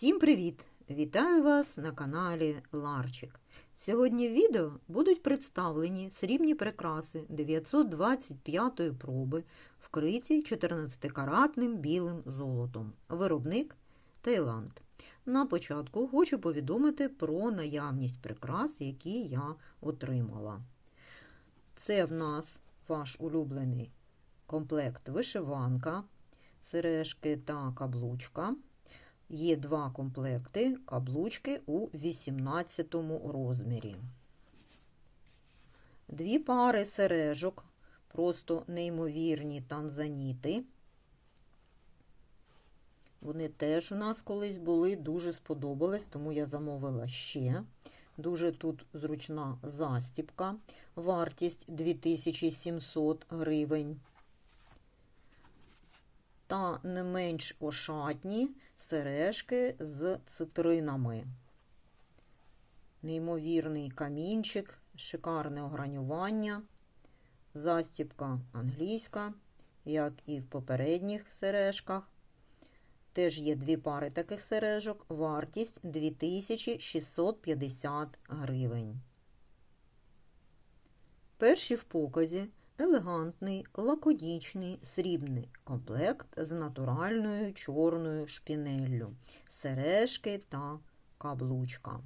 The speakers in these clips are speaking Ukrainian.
Всім привіт! Вітаю вас на каналі Ларчик. Сьогодні в відео будуть представлені срібні прикраси 925 проби, вкриті 14-каратним білим золотом. Виробник Таїланд. На початку хочу повідомити про наявність прикрас, які я отримала. Це в нас ваш улюблений комплект вишиванка, сережки та каблучка. Є два комплекти каблучки у 18 розмірі. Дві пари сережок, просто неймовірні танзаніти. Вони теж у нас колись були, дуже сподобались, тому я замовила ще. Дуже тут зручна застіпка, вартість 2700 гривень. Та не менш ошатні сережки з цитринами. Неймовірний камінчик, шикарне огранювання, застіпка англійська, як і в попередніх сережках. Теж є дві пари таких сережок, вартість 2650 гривень. Перші в показі елегантний, лаконічний срібний комплект з натуральною чорною шпінеллю, сережки та каблучка.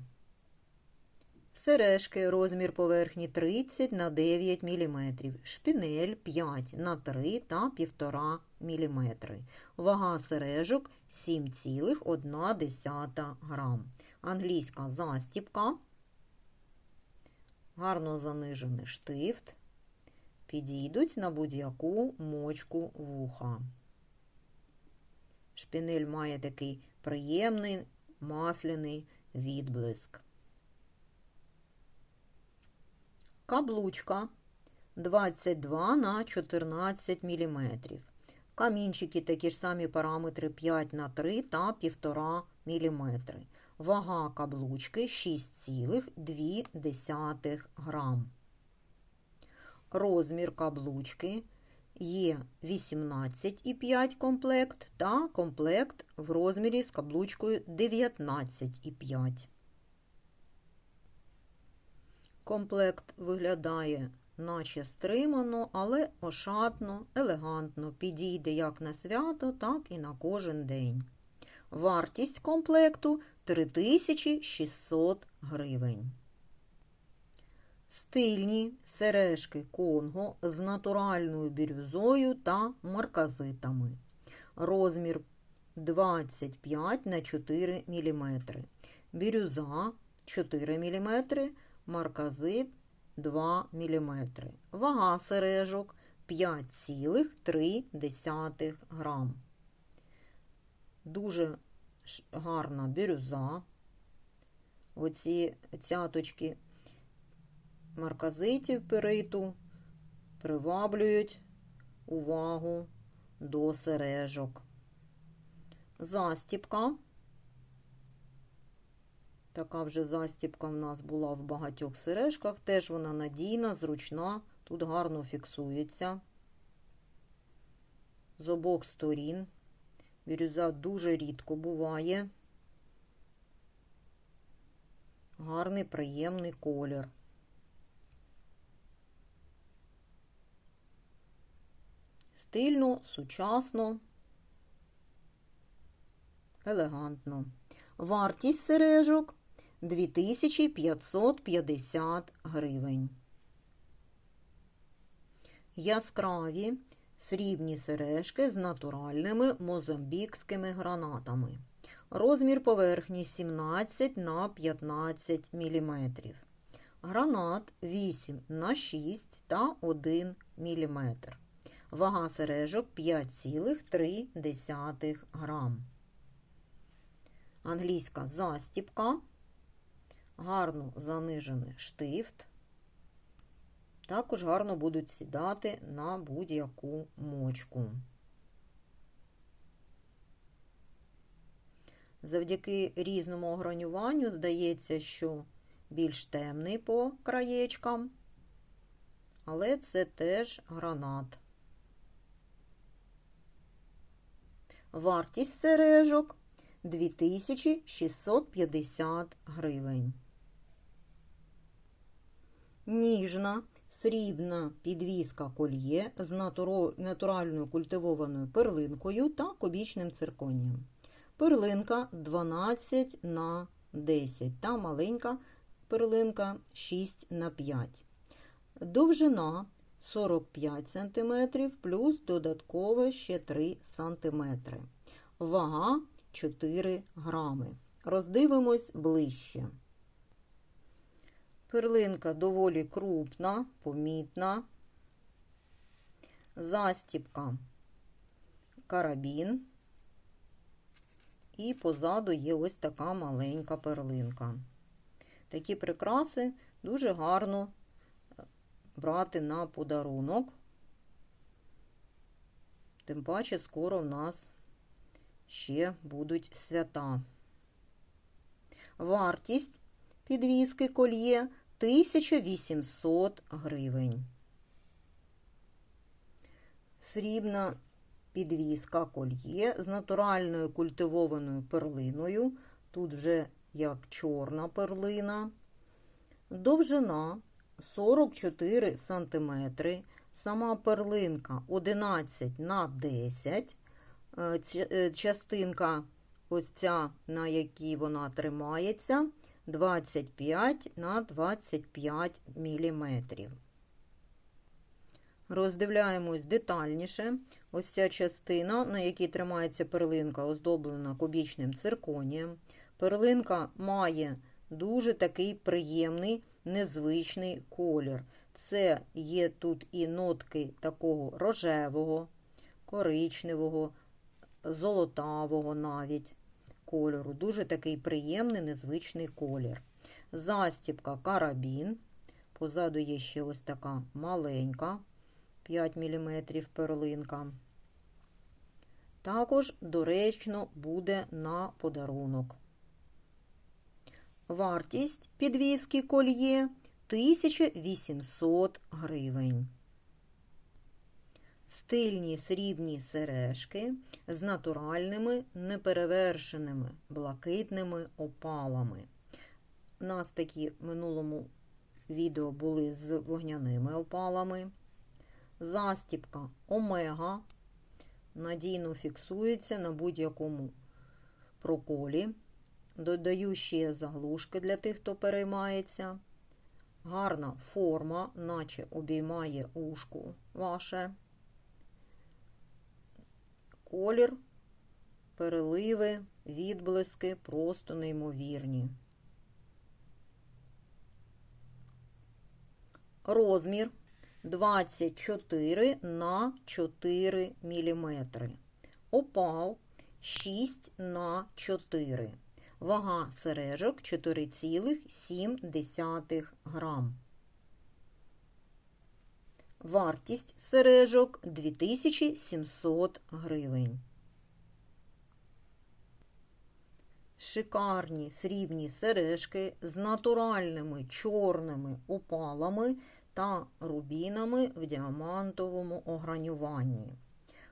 Сережки розмір поверхні 30 на 9 мм, шпінель 5 на 3 та 1,5 мм. Вага сережок 7,1 грам. Англійська застіпка, гарно занижений штифт, підійдуть на будь-яку мочку вуха. Шпінель має такий приємний масляний відблиск. Каблучка 22 на 14 мм. Камінчики такі ж самі параметри 5 на 3 та 1,5 мм. Вага каблучки 6,2 грам. Розмір каблучки є 18,5 комплект та комплект в розмірі з каблучкою 19,5. Комплект виглядає наче стримано, але ошатно, елегантно підійде як на свято, так і на кожен день. Вартість комплекту 3600 гривень. Стильні сережки Конго з натуральною бірюзою та марказитами. Розмір 25 на 4 мм. Бірюза 4 мм, марказит 2 мм. Вага сережок 5,3 грам. Дуже гарна бірюза. Оці цяточки марказитів периту приваблюють увагу до сережок. Застіпка. Така вже застіпка в нас була в багатьох сережках. Теж вона надійна, зручна, тут гарно фіксується. З обох сторін. Бірюза дуже рідко буває. Гарний, приємний колір. Стильно, сучасно, елегантно. Вартість сережок 2550 гривень. Яскраві срібні сережки з натуральними мозамбікськими гранатами. Розмір поверхні 17 на 15 мм. Гранат 8 на 6 та 1 мм. Вага сережок 5,3 грам. Англійська застіпка, гарно занижений штифт. Також гарно будуть сідати на будь-яку мочку. Завдяки різному огранюванню здається, що більш темний по краєчкам, але це теж гранат. Вартість сережок 2650 гривень. Ніжна срібна підвіска кольє з натуральною культивованою перлинкою та кубічним цирконієм. Перлинка 12 на 10 та маленька перлинка 6 на 5. Довжина 45 см плюс додатково ще 3 см. Вага 4 грами. Роздивимось ближче. Перлинка доволі крупна, помітна. Застіпка карабін. І позаду є ось така маленька перлинка. Такі прикраси дуже гарно брати на подарунок. Тим паче скоро в нас ще будуть свята. Вартість підвіски кольє 1800 гривень. Срібна підвіска кольє з натуральною культивованою перлиною. Тут вже як чорна перлина. Довжина 44 см. Сама перлинка 11 на 10 Е, е, Частинка, ось ця, на якій вона тримається, 25 на 25 мм. Роздивляємось детальніше. Ось ця частина, на якій тримається перлинка, оздоблена кубічним цирконієм. Перлинка має дуже такий приємний, незвичний колір. Це є тут і нотки такого рожевого, коричневого, золотавого навіть кольору. Дуже такий приємний, незвичний колір. Застіпка карабін. Позаду є ще ось така маленька, 5 мм перлинка. Також доречно буде на подарунок. Вартість підвіски кольє 1800 гривень. Стильні срібні сережки з натуральними неперевершеними блакитними опалами. У нас такі в минулому відео були з вогняними опалами. Застіпка омега надійно фіксується на будь-якому проколі. Додаю заглушки для тих, хто переймається. Гарна форма, наче обіймає ушку ваше. Колір, переливи, відблиски просто неймовірні. Розмір 24 на 4 мм. Опал 6 на 4 Вага сережок 4,7 грам. Вартість сережок 2700 гривень. Шикарні срібні сережки з натуральними чорними опалами та рубінами в діамантовому огранюванні.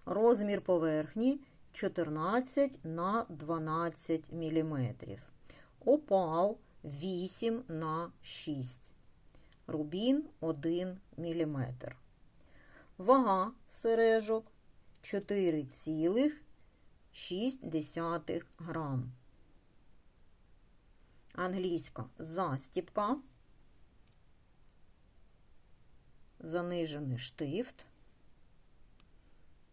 Розмір поверхні 14 на 12 мм. Опал 8 на 6 Рубін 1 мм. Вага сережок 4,6 грам. Англійська застіпка. Занижений штифт.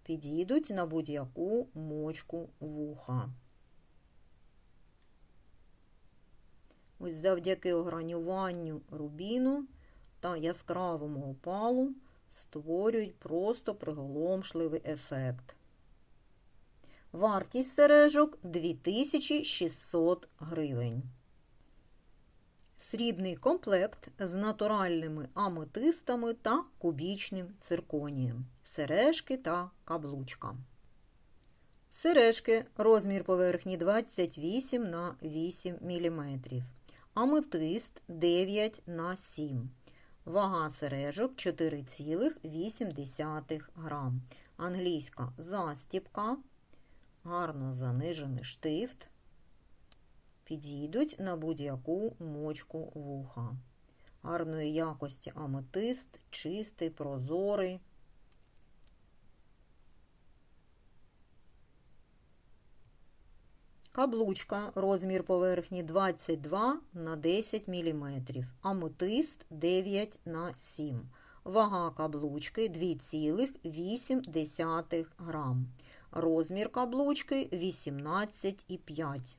Підійдуть на будь-яку мочку вуха. Ось завдяки огранюванню рубіну та яскравому опалу створюють просто приголомшливий ефект. Вартість сережок 2600 гривень. Срібний комплект з натуральними аметистами та кубічним цирконієм. Сережки та каблучка. Сережки розмір поверхні 28 на 8 мм. Аметист 9 на 7 Вага сережок 4,8 грам. Англійська застіпка. Гарно занижений штифт. Підійдуть на будь-яку мочку вуха. Гарної якості аметист, чистий, прозорий. Каблучка, розмір поверхні 22 на 10 мм, аметист 9 на 7 Вага каблучки 2,8 грам. Розмір каблучки 18,5.